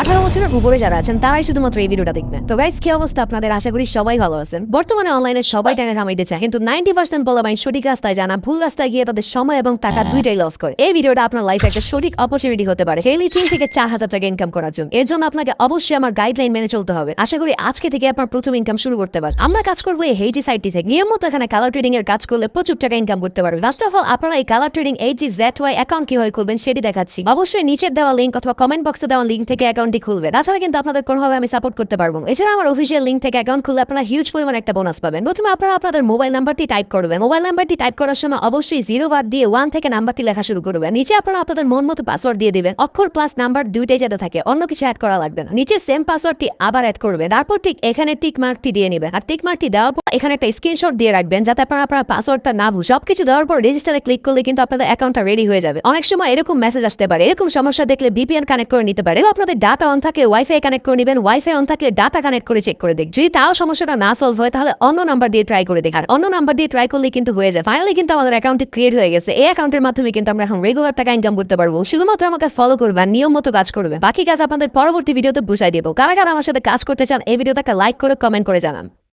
আঠারো বছরের উপরে যারা আছেন, তারাই শুধুমাত্র এই ভিডিওটা দেখবেন। তো গাইস কি অবস্থা? আপনাদের আশা করি সবাই ভালো আছেন। বর্তমানে অনলাইনে সবাই টাকা কামাইতে চায়, কিন্তু নাইনটি পার্সেন্ট বলাবাইন সঠিক রাস্তায় জানা, ভুল রাস্তায় গিয়ে তাদের সময় এবং টাকা দুইটাই লস করে। এই ভিডিওটা আপনার লাইফে একটা সঠিক অপরচুনিটি হতে পারে ডেইলি তিন থেকে চার হাজার টাকা ইনকাম করার জন্য। এর জন্য আপনাকে অবশ্যই আমার গাইডলাইন মেনে চলতে হবে। আশা করি আজকে থেকে আপনার প্রথম ইনকাম শুরু করতে পারেন আমরা কাজ করব এই হেইজি সাইটটি থেকে। নিয়মিত এখানে কালার ট্রেডিং এর কাজ করলে প্রচুর টাকা ইনকাম করতে পারবে ফার্স্ট অফ অল আপনারা এই colour trading HG Z Y account কীভাবে খুলবেন সেটি দেখাচ্ছি। অবশ্যই নিচের দেওয়া লিঙ্ক অথবা কমেন্ট বক্সে দেওয়া লিঙ্ক থেকে অ্যাকাউন্টটি খুলবে তাছাড়া কিন্তু আপনাদের কোনোভাবে আমি সাপোর্ট করতে পারব এছাড়া আমার অফিসিয়াল লিঙ্ক থেকে অ্যাকাউন্ট খুললে আপনারা হিউজ পরিমাণ একটা বোনাস পাবেন। প্রথমে আপনারা আপনাদের মোবাইল নাম্বারটি টাইপ করবেন। মোবাইল নাম্বারটি টাইপ করার সময় অবশ্যই জিরো বাদ দিয়ে ওয়ান থেকে নাম্বারটি লেখা শুরু করবেন। নিচে আপনারা আপনাদের মন মতো পাসওয়ার্ড দিয়ে দিবেন। অক্ষর প্লাস নাম্বার দুইটাই যাতে থাকে, অন্য কিছু অ্যাড করা লাগবে না। নিচে সেম পাসওয়ার্ডটি আবার অ্যাড করবেন। তারপর ঠিক এখানে টিক মার্কটি দিয়ে নেবেন। আর টিক মার্কটি দেওয়ার পর এখানে একটা স্ক্রিনশট দিয়ে রাখবেন, যাতে আপনারা আপনার পাসওয়ার্ডটা না ভুল, সবকিছু দেওয়ার পর রেজিস্টারে ক্লিক করলে কিন্তু আপনাদের অ্যাকাউন্টটা রেডি হয়ে যাবে। অনেক সময় এরকম মেসেজ আসতে পারে, এরকম সমস্যা দেখলে বিপিএন কানেক্ট করে নিতে পারে। আপনাদের ডাটা অন থাকে ওয়াইফাই কানেক্ট করে নেবেন ওয়াইফাই অন থাকলে ডাটা কানেক্ট করে চেক করে দেখ যদি তাও সমস্যাটা না সলভ হয়, তাহলে অন্য নাম্বার দিয়ে ট্রাই করে দেখার। অন্য নাম্বার দিয়ে ট্রাই করলে কিন্তু হয়ে যায়। ফাইনালি কিন্তু আমাদের অ্যাকাউন্টে ক্রিয়েট হয়ে গেছে। এই অ্যাকাউন্টের মাধ্যমে কিন্তু আমরা এখন রেগুলার টাকা ইনকাম করতে পারব। শুধুমাত্র আমাকে ফলো করবেন নিয়ম মতো কাজ করবে। বাকি কাজ আপনাদের পরবর্তী ভিডিওতে বুঝাই দেবো। কারা কারা আমার সাথে কাজ করতে চান, এই ভিডিওটাকে লাইক করে কমেন্ট করে জানান।